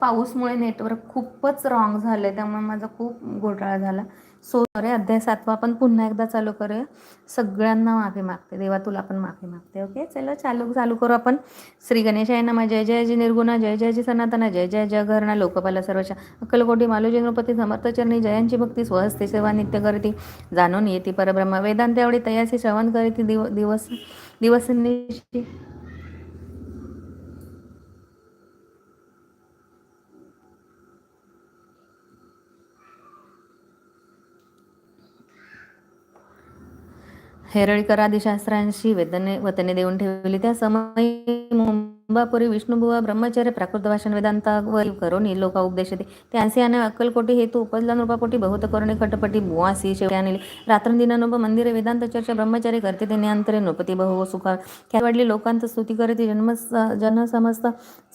पाऊसमुळे network खूपच wrong झालं आहे त्यामुळे माझा खूप घोटाळा झाला. सो अरे अध्याय सातवा आपण पुन्हा एकदा चालू करूया. सगळ्यांना माफी मागते देवा तुला पण माफी मागते ओके चलो चालू चालू करू आपण. श्री गणेशाय नमा जय जय जी निर्गुणा जय जय जी सनातन जय जय जय घरणा लोकपाला सर्वशा अक्कलकोटी मालोजी नृपती समर्थचरणी जयांची भक्ती स्वहस्ते सेवा नित्य करती जाणून येते परब्रह्म वेदांत एवढी तयासी श्रवण करीती दिव दिवस दिवस हेरळीकर आदिशास्त्रांशी वेदने वतने देऊन ठेवली. त्या समयी मुंबापुरी विष्णुबुवा ब्रह्मचर्य प्राकृत भाषण वेदांतावर करोनी लोका उपदेश ते त्यांचे आणि अक्कलकोटी हेतू उपजला नृपापोटी बहुत करुणे खटपटी बुवासी शेवटी आणले. रात्रंदिनानुप मंदिरे वेदांत चर्चा ब्रह्मचारी करते ते अंतरे नृपती बहु सुखा ख्या वाढली लोकांत स्तुती करते जन्म जनसमस्त.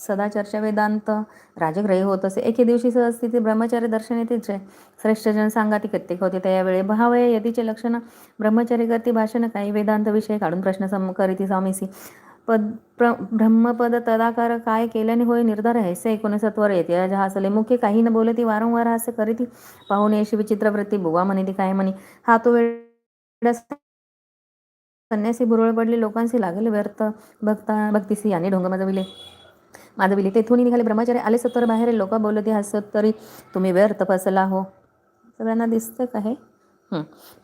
सदा चर्चा वेदांत राजग्रही होत असे. एके दिवशी सहस्थिती ब्रह्मचर्य दर्शन येते. श्रेष्ठ जन सांगा ती कित्येक होते. त्यावेळी भावया यतीचे लक्षण. ब्रह्मचारी करते भाषण काही वेदांत विषय काढून प्रश्न सम करीती स्वामीसी पद प्र ब्रह्मपद तदाकार काय केल्याने होय निर्धार हैसे एकोणीसत्वर येते. जहासले मुख्य काही न बोलती वारंवार हास्य करीती पाहून अशी विचित्र वृत्ती बुवा म्हणे ती काय म्हणे? हा तो वेळ संन्यासी बुरळ पडले लोकांशी लागले व्यर्थ भक्ता भक्तीसी याने ढोंग माजविले. माधविले तेथून निघाले ब्रह्मचारी. आले सत्तर बाहेर. लोक बोलते हसत तरी तुम्ही व्यर्थ फसला हो. सगळ्यांना दिसतं का हे?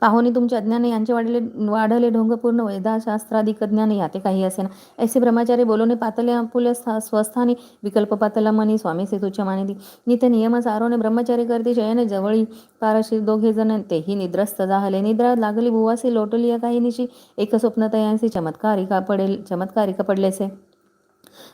पाहुणी तुमचे अज्ञान यांचे वाढले वाढले ढोंग पूर्ण वेदाशास्त्राधिक ज्ञान याते काही असे ना. ऐसे ब्रह्मचारी बोलवणे पातले आपुले स्वस्थानी विकल्प पातला मनी स्वामी सेतूच्या मानिती नित्य नियम सारोने ब्रह्मचारी करते शयने जवळी पारशी दोघे जण तेही निद्रस्त झाले. निद्रा लागली भुवासी लोटली काही निशी. एक स्वप्न तयांसी चमत्कारिका पडेल चमत्कारिका पडलेसे.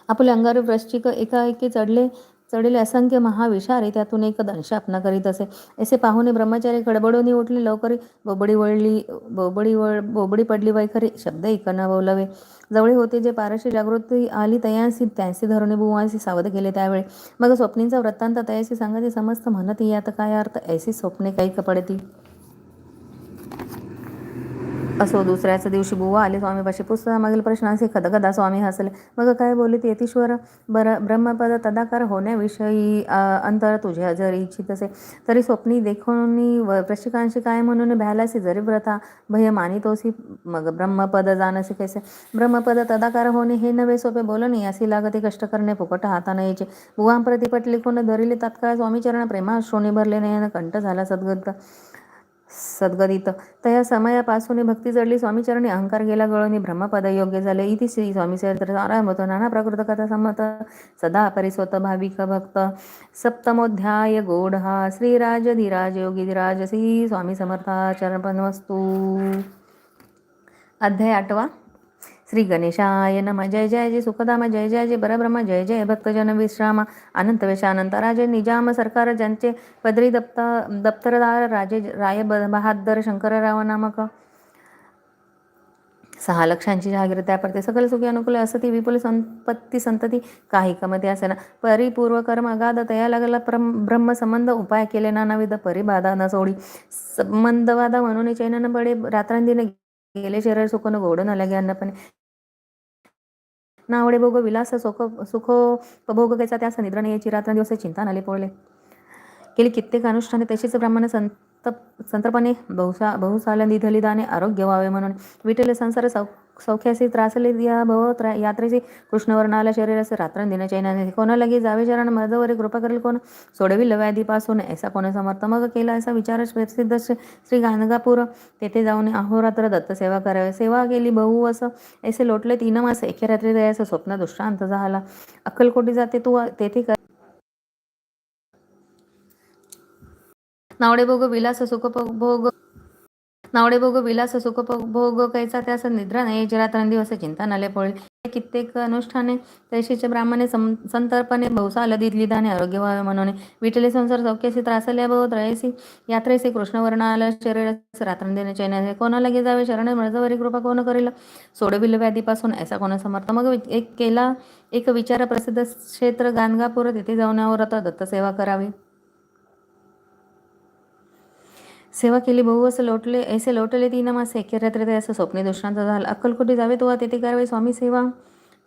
आपले अंगावर वृश्चिक एकाएकी चढले चढेले असंख्य महाविषारे त्यातून एक दंशापना करीत असे. असे पाहुणे ब्रह्मचारी खडबडोनी उठले. लवकरी बोबडी वळली बोबडी वळ बोबडी पडली वैखरी. शब्द न बोलावे. जवळ होते जे पारशी जागृती आली तयांसी त्यांसी धरुणे बुवांशी सावध केले त्यावेळी. मग स्वप्नींचा वृत्तांत तयाशी सांगते समस्त म्हणत आता काय अर्थ? ऐसी स्वप्ने काही पडती असो दुसऱ्याच दिवशी बुवा आले स्वामीपाशी पुस्तकामागील प्रश्नांचे खदगदा स्वामी हसले. मग काय बोलित यतीश्वर? बर ब्रह्मपद तदाकार होण्याविषयी अंतर तुझे जरी इच्छित असे तरी स्वप्नी देखून व प्रशिकांशी काय म्हणून भ्यालासी जरी व्रता भय मानितोसी मग ब्रह्मपद जाणसे कैसे? ब्रह्मपद तदाकार होणे हे नवे सोपे बोलणे असे लागते कष्ट करणे फुकट हाताने यायचे. बुवांप्रती पटले कोण धरिले तात्काळ स्वामीचरण प्रेमा श्रोणी भरले नाही कंठ झाला सद्गत सद्गदित तया समयापासून भक्ती जडली. स्वामीचरणी अहंकार गेला गळणी ब्रह्मपद योग्य झाले. इति श्री स्वामी चरित्र आराम होतो नाना प्राकृत कथा संमत. सदा परिस्वत भाविक भक्त. सप्तमोध्याय गोढ. हा श्रीराज धीराज योगी धीराज श्री स्वामी समर्थाचरण वस्तू. अध्याय आठवा. श्री गणेशाय नम जय जय जय सुखदाम जय जय जय बरब्रह्म जय जय भक्तजन विश्राम अनंत वेशानंत राजे निजाम सरकार ज्यांचे पदरी दप्त दप्तरदार राजे राय बहादर शंकरराव नामक सहा लक्षांची जहागीर त्याप्रती सकल सुखी अनुकूल असती विपुल संपत्ती संतती काही कमती असे ना परिपूर्व कर्म अगाध तया लागला ब्रह्म संबंध उपाय केले नानाविध परिबाधा न सोडी संबंधवादा म्हणून चैनन बडे रात्रांदिने गेले शरीर सुखन गोड न लागे अन्नपणे नावडे भोग विलास सुख सुखो भोग कैसा त्या निद्रण याची रात्रंदिवस चिंता नाले पोळले. केली कित्येक अनुष्ठाने तशीच ब्राह्मण संत संतपणे बहुसा बहुसाल निधलिदाने आरोग्य व्हावे म्हणून विठले संसार सौ सौख्यासी त्रासले या भव यात्रेची कृष्णवर्णाला शरीराचे रात्रन चैनाने कोणाला लगे जावे शरण मर्दवरे कृपा करेल कोण? सोडविल व्याधीपासून ऐसा कोणी समर्थ मग केला? असा विचार प्रसिद्ध श्री गाणगापूर. तेथे जाऊन अहोरात्र दत्त सेवा करावे. सेवा केली बहु असं. ऐसे लोटले तीन मास. एके रात्री दयाचं स्वप्न दुष्टांत झाला. अक्कलकोटी जाते तू तेथे कर. नावडे भोग विलास सुख भोग. नावडे भोग विलास सुख भोग कैसा त्यास निद्रा नाही दिवस चिंता नाले पोळी. कित्येक अनुष्ठाने तैशीचे ब्राह्मणे संतर्पणे बहुसाल दिदली दाने आरोग्य व्हावे म्हणून विठले संसार चौक्यासी त्रासल्या बहु त्रयसी. यात्रेसी कृष्णवर्णाला शरीर रात्रंदिने चैन कोणाला गे जावे शरण मळजवरी कृपा कोण करील? सोडविल व्याधीपासून ऐसा कोण समर्थ? मग एक केला एक विचार प्रसिद्ध क्षेत्र गाणगापूर तिथे जाऊन आता दत्तसेवा करावी. सेवा केली बहु असं लोटले ऐसे लोटले तीन मासे. एके रात्री असं स्वप्ने दृष्टांत झाला. अक्कलकोटी जावे तो तेथे करावे स्वामी सेवा.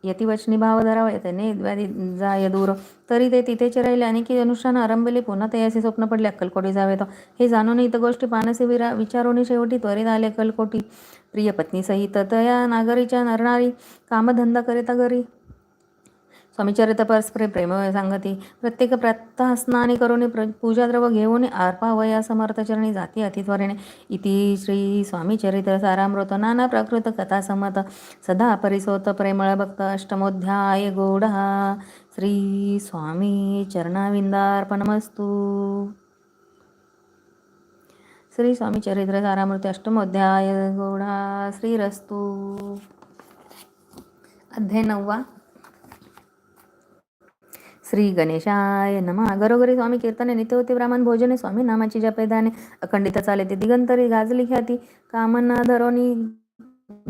यतिवचनी भाव धरावा त्याने व्याधी जाय दूर. तरी ते तिथेच राहिले आणि की अनुष्ठान आरंभले पुन्हा ते असे स्वप्न पडले अक्कलकोटी जावे तो. हे जाणून इथं गोष्टी पानसे विरा विचारून शेवटी त्वरित आले अक्कलकोटी. प्रिय पत्नी सहित तया नागरीच्या नरणारी कामधंदा करिता घरी. स्वामीचरित परस्परे प्रेम सांगती. प्रत्येक प्रातः स्नानी करून प्र पूजाद्रव घेऊन अर्पावया समर्थचरणी जाती अतित्वरेणे. इति श्री स्वामीचरित सारामृत. नाना प्राकृत कथा समत. सदा परिसोत प्रेमळ भक्त. अष्टमोध्याय गोड. श्री स्वामी चरणाविंदार्पणमस्तु. श्री स्वामी चरित्र सारामृत. अष्टमोध्याय गोडा. श्रीरस्तु. अध्याय नववा. श्री गणेशाय नमा. घरोघरी स्वामी कीर्तने नित्य होते ब्राह्मण भोजने स्वामी नामाची जपेदाने अखंडित चाले ते दिगंतरी गाजली ख्याती कामना धरोनी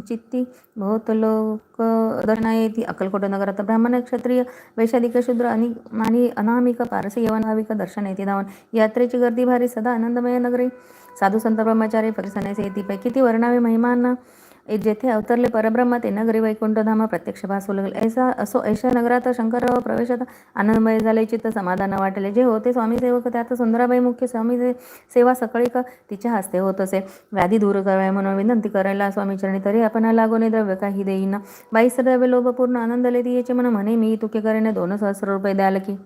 चित्ती बहुत लोक दर्शना येती अक्कलकोट नगरात ब्राह्मण क्षत्रिय वैशादिक शूद्र आणि आणि अनामिक पारसी यवन भाविक दर्शन येते धावन. यात्रेची गर्दी भारी सदा आनंदमय नगरी. साधू संत ब्रह्मचारी फरिसण्याचे येती पैकी किती वर्णावे महिमांना. जेथे अवतरले परब्रह्म ते नगरी वैकुंठधाम प्रत्यक्ष भासू लागले ऐसा असो ऐशा नगरात शंकरराव प्रवेशात आनंदमय झाले चित्त समाधान वाटले जे होते स्वामी सेवक त्यात सुंदराबाई मुख्य स्वामी सेवा सकाळी का तिच्या हस्ते होत असे व्याधी दूर कराव्या म्हणून विनंती करायला स्वामीचरणी तरी आपण लागोने द्रव्य काही देईना बाई द्रव्य लोभपूर्ण आनंद लेती याचे म्हणून म्हणे मी तुके करेने दोन सहस्र रुपये द्याल की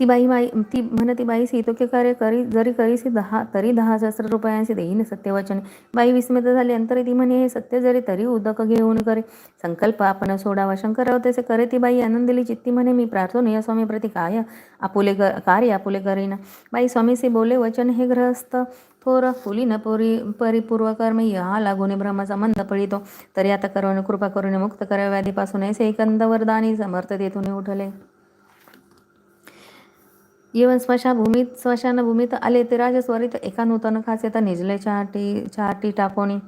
ती बाई बाई ती म्हण ती बाई सीतोके कार्य करी जरी करीसी दहा तरी दहा सहस्र रुपयांशी देईन सत्यवचने. बाई विस्मित झाली अंतरी ती म्हणे हे सत्य जरी तरी उदक घेऊन करे. संकल्प आपण सोडावा. शंकर तसे करे ती बाई आनंदली चित्ती म्हणे मी प्रार्थने या स्वामी प्रती काय आपुले कर कार्य आपुले करीन बाई स्वामीसी बोले वचन हे ग्रहस्थ थोर फुली न पुरी परिपूर्व कर्म या लागून ब्रह्माचा मंद पळितो. तरी आता करून कृपा करून मुक्त करा व्याधीपासून ऐसे एकंद वरदानी समर्थ तेथून उठले. येवन स्मशानभूमीत स्मशानभूमीत आले ते राजस्वरित एका नूतन खास येता निजले चाटी चाटी टाकोणी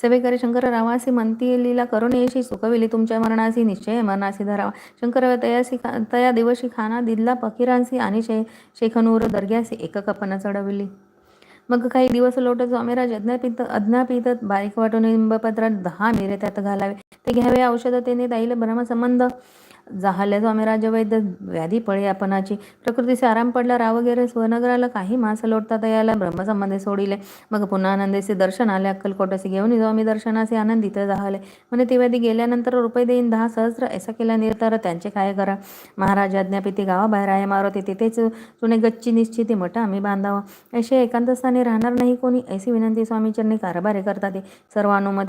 सेवेकरी शंकर रावासी म्हणती लीला करुणेशी येशी सुखविली तुमच्या मरणासी निश्चय मरणासी धरावा शंकर तयासी खा तया दिवशी खाना दिदला पकिरांसी आणि शे शेखनूर दर्ग्यासी एक कपना चढविली. मग काही दिवस लोट स्वामीराज अज्ञापित अज्ञापित बारीक वाटून निंबपत्रात दहा मिरे त्यात घालावे. ते घ्यावे औषध तेने ताईल भ्रमसंबंध जाहले स्वामीराज वैद्य व्याधी पळे आपणाची प्रकृतीशी आराम पडला राव वगैरे स्वनगराला काही मास लोटता याला ब्रह्मसंबंधे सोडिले. मग पुन्हा आनंदीचे दर्शन आले अक्कलकोटाचे घेऊन स्वामी दर्शनाचे आनंदित झाले. म्हणे ते व्याधी गेल्यानंतर रुपये देईन दहा सहस्र ऐसा केला निर्धार त्यांचे काय करा? महाराज आज्ञापिती गावाबाहेर आहे मारुती तिथेच जुने गच्ची निश्चिती मठ आम्ही बांधावा. असे एकांतस्थानी राहणार नाही कोणी ऐसी विनंती स्वामीचरणी कारभारे करतात ते.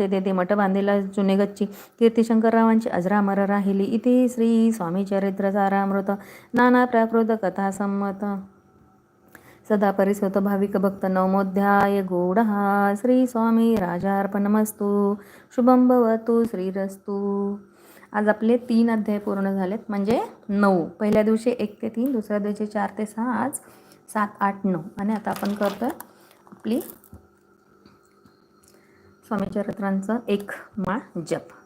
तेथे मठ बांधलेला जुने गच्ची. कीर्तिशंकररावांची अजरामर राहिली. इथे श्री स्वामी चरित्र सारामृत नाना प्राकृत कथा संमत। सदा परिसोत भाविक भक्त नवमोध्याय गोड श्री स्वामी राजार्पणमस्तु। शुभम भवतु श्रीरस्तु। आज आपले तीन अध्याय पूर्ण झालेत म्हणजे नऊ. पहिल्या दिवशी एक ते तीन दुसऱ्या दिवशी चार ते सहा आज सात आठ नऊ. आणि आता आपण करतोय आपली स्वामीचरित्रांचं एक माळ जप.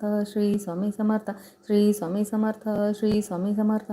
श्री स्वामी समर्थ श्री स्वामी समर्थ श्री स्वामी समर्थ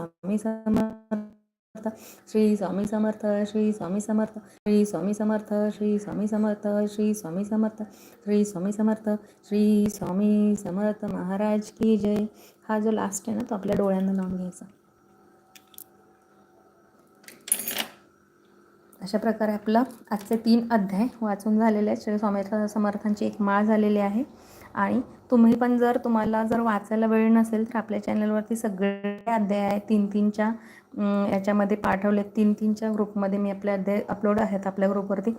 स्वामी समर्थ श्री स्वामी समर्थ श्री स्वामी समर्थ श्री स्वामी समर्थ श्री स्वामी समर्थ श्री स्वामी समर्थ श्री स्वामी समर्थ श्री स्वामी समर्थ महाराज की जय. हा जो लास्ट आहे ना तो आपल्या डोळ्यांना लावून घ्यायचा. अशा प्रकारे आपलं आजचे तीन अध्याय वाचून झालेले आहेत. श्री स्वामी समर्थांची एक माळ झालेली आहे. आणि तुम्ही पण जर तुम्हाला जर वाचायला वेळ नसेल तर आपल्या चॅनलवरती सगळे अध्याय आहेत तीन तीनच्या याच्यामध्ये पाठवले तीन तीनच्या ग्रुपमध्ये मी आपले अध्याय अपलोड आहेत आपल्या ग्रुपवरती.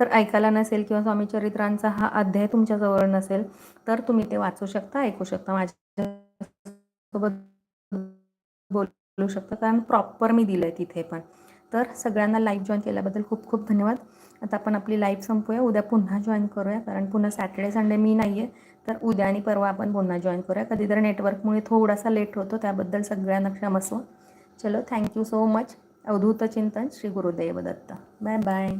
तर ऐकायला नसेल किंवा स्वामी चरित्रांचा हा अध्याय तुमच्याजवळ नसेल तर तुम्ही ते वाचू शकता ऐकू शकता. माझ्यासोबत बोलू शकता. कारण प्रॉपर मी दिलं आहे तिथे पण. तर सगळ्यांना लाईव्ह जॉईन केल्याबद्दल खूप खूप धन्यवाद. आता आपण आपली लाईव्ह संपूया. उद्या पुन्हा जॉईन करूया. कारण पुन्हा सॅटर्डे संडे मी नाही आहे तर उद्या आणि परवा आपण पुन्हा जॉईन करूया. कधीतरी नेटवर्कमुळे थोडासा लेट होतो. त्याबद्दल सगळ्यांना क्षमस्व चलो thank you so much Avadhoot Chintan Shri Gurudev Datta. Bye bye